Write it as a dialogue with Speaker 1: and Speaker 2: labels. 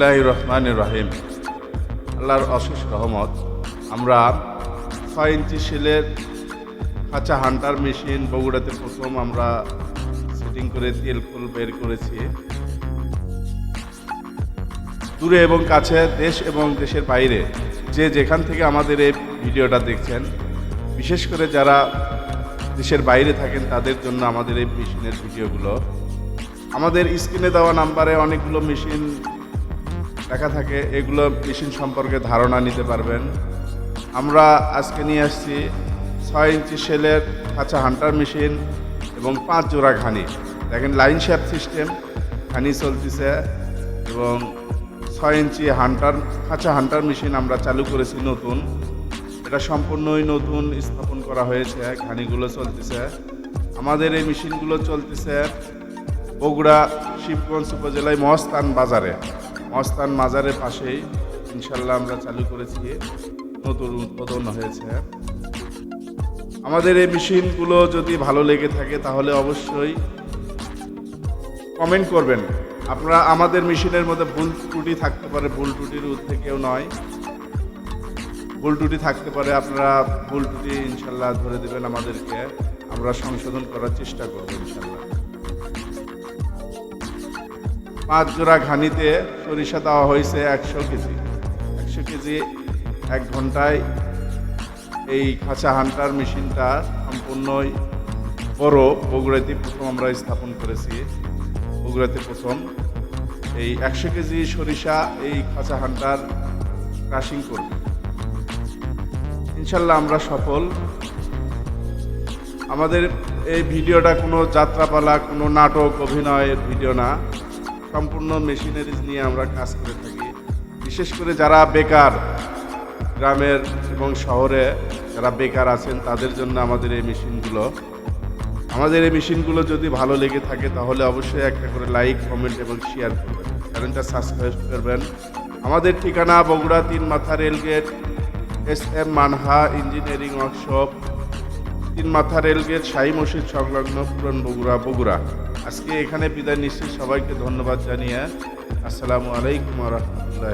Speaker 1: বিসমিল্লাহ রহমান রহিম আল্লাহর অশেষ রহমত, আমরা ছয় ইঞ্চি শিলের কাঁচা হান্টার মেশিন বগুড়াতে প্রথম আমরা সেটিং করে তেল ফুল বের করেছি। দূরে এবং কাছে দেশ এবং দেশের বাইরে যে যেখান থেকে আমাদের এই ভিডিওটা দেখছেন, বিশেষ করে যারা দেশের বাইরে থাকেন, তাদের জন্য আমাদের এই মেশিনের ভিডিওগুলো। আমাদের স্ক্রিনে দেওয়া নাম্বারে অনেকগুলো মেশিন লেখা থাকে, এগুলো মেশিন সম্পর্কে ধারণা নিতে পারবেন। আমরা আজকে নিয়ে আসছি ছয় ইঞ্চি সেলের কাঁচা হান্টার মেশিন এবং পাঁচ জোড়া ঘানি। দেখেন, লাইন শ্যাপ সিস্টেম, ঘানি চলতেছে এবং ছয় ইঞ্চি হান্টার, কাঁচা হান্টার মেশিন আমরা চালু করেছি নতুন। এটা সম্পূর্ণই নতুন স্থাপন করা হয়েছে, ঘানিগুলো চলতেছে। আমাদের এই মেশিনগুলো চলতেছে বগুড়া, শিবগঞ্জ উপজেলায় মহস্তান বাজারে। মহস্তান মাজারের পাশেই ইনশাল্লাহ আমরা চালু করেছি, নতুন উদ্বোধন হয়েছে। আমাদের এই মেশিনগুলো যদি ভালো লেগে থাকে তাহলে অবশ্যই কমেন্ট করবেন। আপনারা আমাদের মেশিনের মধ্যে ভুল ত্রুটি থাকতে পারে, ভুল ত্রুটির ঊর্ধ্বে কেউ নয়। ভুল ত্রুটি থাকতে পারে, আপনারা ভুল ত্রুটি ইনশাল্লাহ ধরে দেবেন আমাদেরকে। আমরা সংশোধন করার চেষ্টা করব ইনশাল্লাহ পাঁচ জোড়া ঘানিতে সরিষা দেওয়া হয়েছে একশো কেজি। একশো কেজি এক ঘন্টায় এই খাঁচা হান্টার মেশিনটা সম্পূর্ণই বড়। বগুড়াতে প্রথম আমরা স্থাপন করেছি। বগুড়াতে প্রথম এই একশো কেজি সরিষা এই খাঁচা হান্টার ক্রাশিং করবে। ইনশাল্লাহ আমরা সফল। আমাদের এই ভিডিওটা কোনো যাত্রাপালা, কোনো নাটক, অভিনয়ের ভিডিও না। সম্পূর্ণ মেশিনারিজ নিয়ে আমরা কাজ করে থাকি। বিশেষ করে যারা বেকার গ্রামের এবং শহরে যারা বেকার আছেন, তাদের জন্য আমাদের এই মেশিনগুলো। আমাদের এই মেশিনগুলো যদি ভালো লেগে থাকে, তাহলে অবশ্যই একটা করে লাইক, কমেন্ট এবং শেয়ার করবেন। চ্যানেলটা সাবস্ক্রাইব করবেন। আমাদের ঠিকানা বগুড়া তিন মাথা rail gate S M Manha engineering workshop. তিন মাথা রেলগেট, শাহী মসজিদ সংলগ্ন পুরন বগুড়া। বগুড়া আজকে এখানে বিদায় নিচ্ছি। সবাইকে ধন্যবাদ জানিয়ে আসসালামু আলাইকুম রহমতুল্লাহ